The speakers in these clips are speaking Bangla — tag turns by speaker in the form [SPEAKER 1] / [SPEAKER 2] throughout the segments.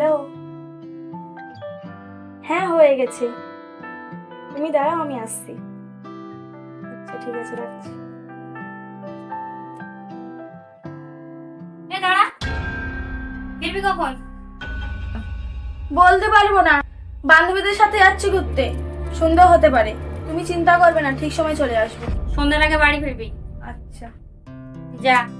[SPEAKER 1] হ্যালো হ্যাঁ হয়ে গেছে। তুমি দাঁড়াও আমি আসছি। আচ্ছা ঠিক আছে রাখছি।
[SPEAKER 2] দাঁড়া। ফিরবি কখন?
[SPEAKER 1] বলতে পারব না। বান্ধবীদের সাথে যাচ্ছি ঘুরতে। সন্ধ্যা হতে পারে। তুমি চিন্তা করবে না ঠিক সময় চলে আসবে।
[SPEAKER 2] সন্ধ্যার আগে বাড়ি ফিরবি।
[SPEAKER 1] আচ্ছা।
[SPEAKER 2] যা।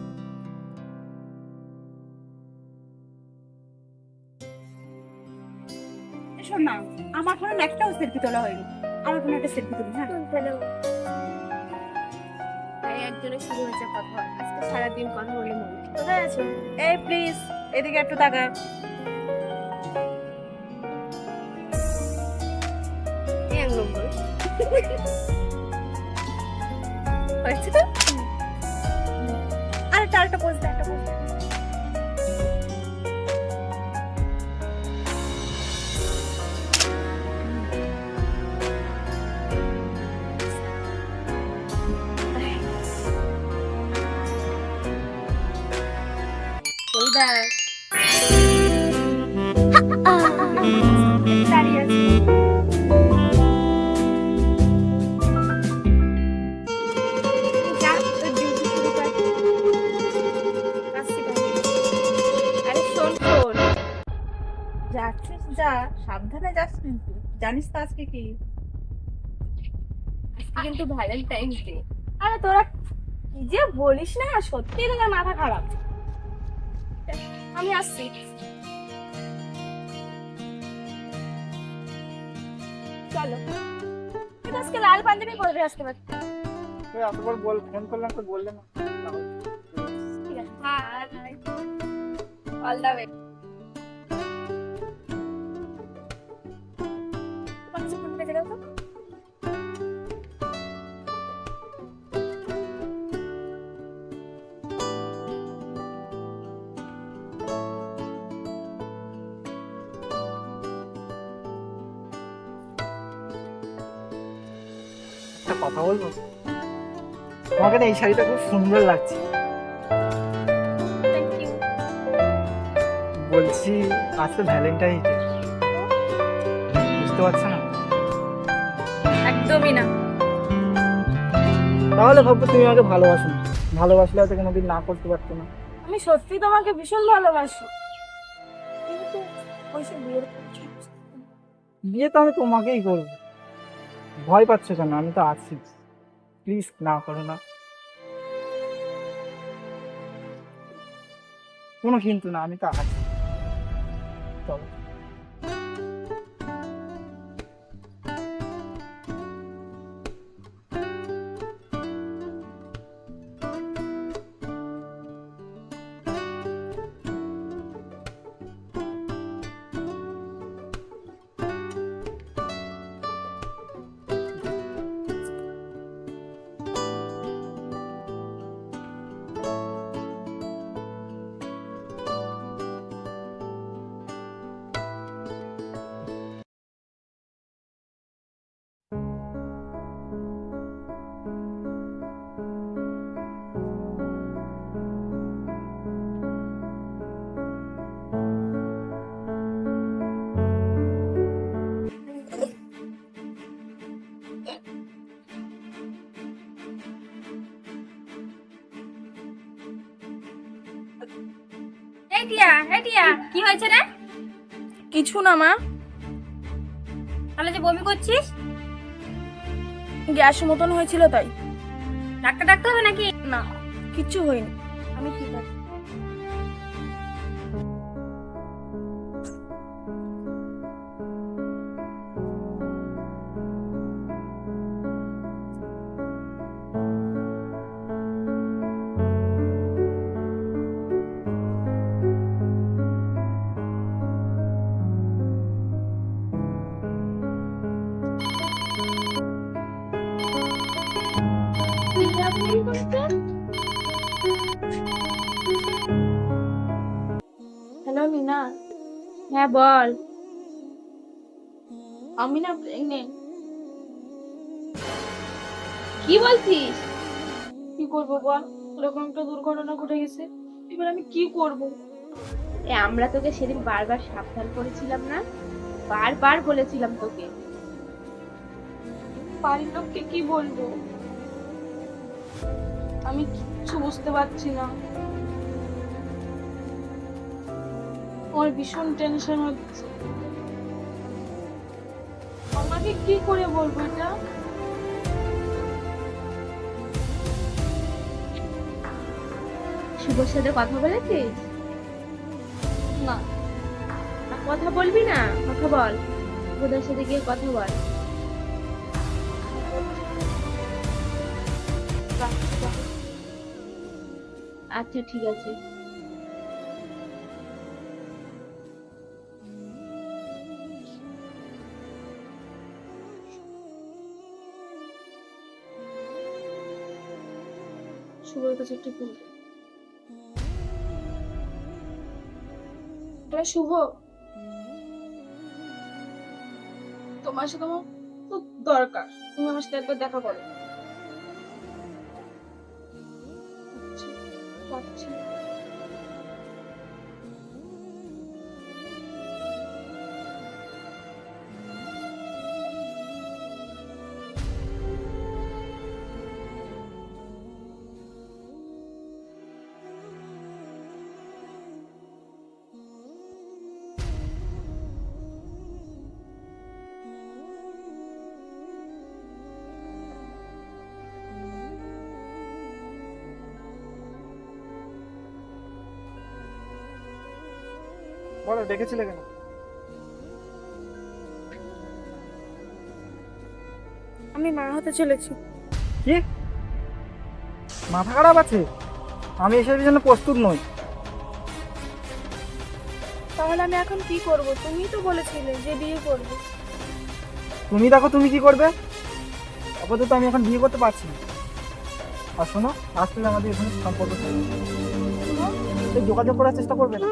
[SPEAKER 3] শোন না আমার ফোনে একটাও সেলফি তোলা হয়নি। আমার ফোনে একটা সেলফি তুলি হ্যাঁ?
[SPEAKER 1] হ্যালো
[SPEAKER 2] একজনের শুরু হয়েছে কথা। আজকে সারাদিন কথা বলে মন
[SPEAKER 1] কোথায় আছো?
[SPEAKER 3] এই প্লিজ এদিকে একটু তাকা
[SPEAKER 2] এক নম্বর
[SPEAKER 3] তার একটা শোন যাচ্ছিস যা, সাবধানে যাস কিন্তু। জানিস তো আজকে কি?
[SPEAKER 2] আজকে কিন্তু ভ্যালেন্টাইন্স ডে
[SPEAKER 1] আরে তোরা কি যে বলিস না সত্যি তোদের মাথা খারাপ। আমি আসছি চলো তুই তো আজকে লাল পাঞ্জাবি পরে আসতে পারতি
[SPEAKER 4] তুই এতবার বল ফোন করলাম তো বললে না
[SPEAKER 1] ঠিক আছে
[SPEAKER 2] হাই অল দ্য ওয়ে
[SPEAKER 4] কথা বলব? তোমাকে না এই শাড়িটা খুব সুন্দর লাগছে। বলছি আজ তো ভ্যালেন্টাইন ডে বুঝতে পারছ না?
[SPEAKER 1] একদমই না।
[SPEAKER 4] তাহলে ভাববো তুমি আমাকে ভালোবাসো না। ভালোবাসলে হয়তো কোনোদিন না করতে পারতো না।
[SPEAKER 1] আমি সত্যি তোমাকে ভীষণ ভালোবাসি। কিন্তু ওইসব বিয়ের
[SPEAKER 4] বিয়ে তো আমি তোমাকেই করব। ভয় পাচ্ছ কেন? আমি তো আছি। প্লিজ না করো না। কোনো কিন্তু না, আমি তো আছি। চলো।
[SPEAKER 2] এই টিয়া এই টিয়া কি হয়েছে রে?
[SPEAKER 1] কিছু না মা।
[SPEAKER 2] তাহলে যে বমি করছিস?
[SPEAKER 1] গ্যাস মতন হয়েছিল তাই।
[SPEAKER 2] ডাক্তার হবে নাকি?
[SPEAKER 1] না কিচ্ছু হয়নি। আমি ঠিক আছি। হ্যালো মিনা।
[SPEAKER 2] হ্যাঁ বল।
[SPEAKER 1] আমি না। প্রেগনেন্ট
[SPEAKER 2] কি বলছিস?
[SPEAKER 1] কি করব বল? এরকম একটা দুর্ঘটনা ঘটে গেছে। এবার আমি কি করব?
[SPEAKER 5] আমরা তোকে সেদিন বারবার সাবধান করেছিলাম না? বারবার বলেছিলাম তোকে।
[SPEAKER 1] বাড়ির লোককে কি বলব? আমি কিচ্ছু বুঝতে পারছি না। আমার ভীষণ টেনশন হচ্ছে। আমাকে কি করে বলব এটা?
[SPEAKER 5] শুভর সাথে কথা বলেছিস?
[SPEAKER 1] না।
[SPEAKER 5] কথা বলবি না? কথা বল। শুভদার সাথে গিয়ে কথা বল। আচ্ছা ঠিক আছে।
[SPEAKER 1] শুভর কাছে একটু বলব এটা শুভ। তোমার সাথে আমার খুব দরকার। তুমি আমার সাথে একবার দেখা করো। রাখছি।
[SPEAKER 4] বলো ডেকেছিলে কেন?
[SPEAKER 1] আমি মা হতে চলেছি।
[SPEAKER 4] কি? মাথা খারাপ আছে? আমি এসবের জন্য প্রস্তুত নই।
[SPEAKER 1] তাহলে আমি এখন কি করব? তুমি তো বলেছিলে যে বিয়ে করবে।
[SPEAKER 4] তুমি দেখো তুমি কি করবে? আপাতত আমি এখন বিয়ে করতে পারছি না। আর শোনো থেকে আমাদের এখানে সম্পর্ক। যোগাযোগ করার চেষ্টা করবে না।